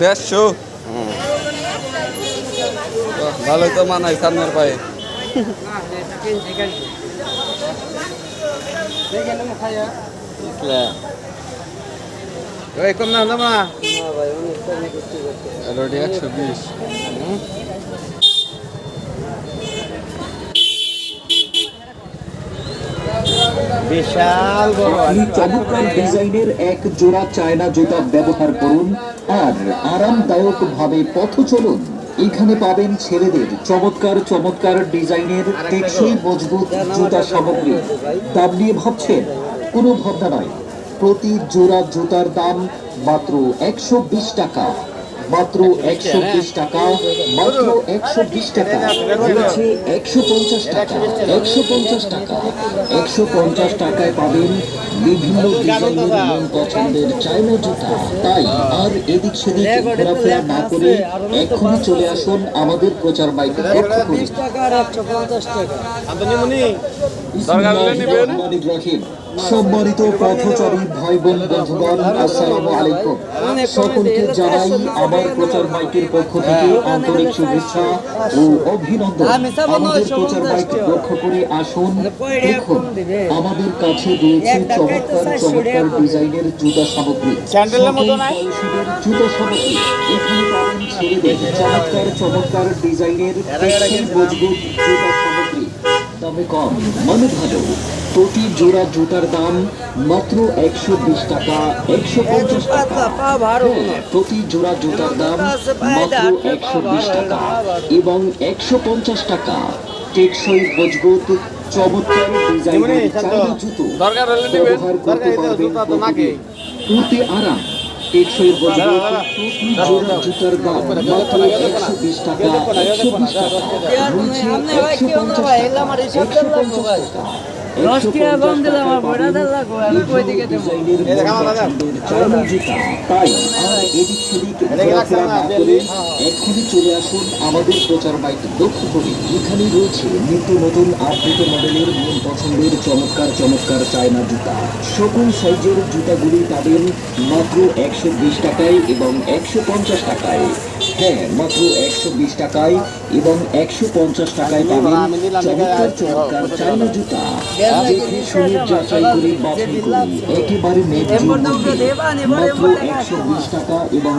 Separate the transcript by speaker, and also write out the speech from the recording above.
Speaker 1: দেড়শো ভালোই তো মানায় সামনের পায়ে।
Speaker 2: ওই কম না হলো মা।
Speaker 1: রোডি একশো বিশ।
Speaker 2: বিশাল বড়
Speaker 3: চমৎকার ডিজাইনের এক জোড়া চায়না জুতা ব্যবহার করুন আর আরামদায়ক ভাবে পথ চলুন। এখানে পাবেন ছেলেদের চমৎকার চমৎকার ডিজাইনের টেকসই মজবুত জুতা সামগ্রী। দাম নিয়ে ভাবছেন? কোনো ভাবনা নয়। প্রতি জোড়া জুতার দাম মাত্র একশো বিশ টাকা। মাত্র একশো বিশ টাকা মাত্র একশো বিশ টাকা রয়েছে একশো পঞ্চাশ টাকা একশো পঞ্চাশ টাকা একশো পঞ্চাশ টাকায় পাবেন বিভিন্ন ডিজাইনের মন পছন্দের চাইনা জুতা তাই আর এদিক সেদিক ঘোরাফেরা না করে এক্ষুনি চলে আসুন আমাদের প্রচার বাইকে লক্ষ্য করে
Speaker 1: দরকার হলে নিবেন।
Speaker 3: রহিম সম্মানিত পথচারী ভাই বোন বন্ধুগণ আসসালামু আলাইকুম। সকলকে জানাই আমার প্রচার মাইকের পক্ষ থেকে আন্তরিক শুভেচ্ছা ও অভিনন্দন। আমাদের প্রচার মাইক লক্ষ্য করে আসুন। দেখুন আমাদের কাছে রয়েছে চমৎকার চমৎকার ডিজাইনের জুতা সামগ্রী। জুতা সামগ্রী। এখানে পাবেন ছেলেদের চমৎকার চমৎকার ডিজাইনের মজবুত জুতা সামগ্রী। দামে কম। মানে ভালো প্রতি জোড়া জুতার দাম মাত্র একশো বিশ টাকা একশো পঞ্চাশ টাকা। হ্যাঁ, প্রতি জোড়া জুতার দাম মাত্র একশো বিশ টাকা এবং একশো পঞ্চাশ টাকা। টেকসই মজবুত চমৎকার ডিজাইনের চাইনা জুতো
Speaker 1: দরকার হলে নেবেন।
Speaker 3: ব্যবহার করতে
Speaker 2: দরকার
Speaker 3: পারবেন
Speaker 2: জুতা তো নাকি?
Speaker 3: পড়তে আরাম টেকসই জুতার দাম মাত্র একশো বিশ টাকা। একশো বিশ টাকা একশো পঞ্চাশ টাকা একশো পঞ্চাশ টাকা। চলে আসুন আমাদের প্রচার বাইক লক্ষ্য করে এখানে রয়েছে নিত্য নতুন আপডেট মডেলের মন পছন্দের চমৎকার চমৎকার চায়না জুতা সকল সাইজের জুতাগুলি পাবেন মাত্র একশো বিশ টাকায় এবং একশো পঞ্চাশ টাকায়। হ্যাঁ মাত্র একশো বিশ টাকায় এবং একশো পঞ্চাশ টাকায় পাবেন চমৎকার চমৎকার চাইনা জুতা দেখে শুনে যাচাই করে বাছাই করে একেবারে মূল্যে মাত্র একশো বিশ টাকা এবং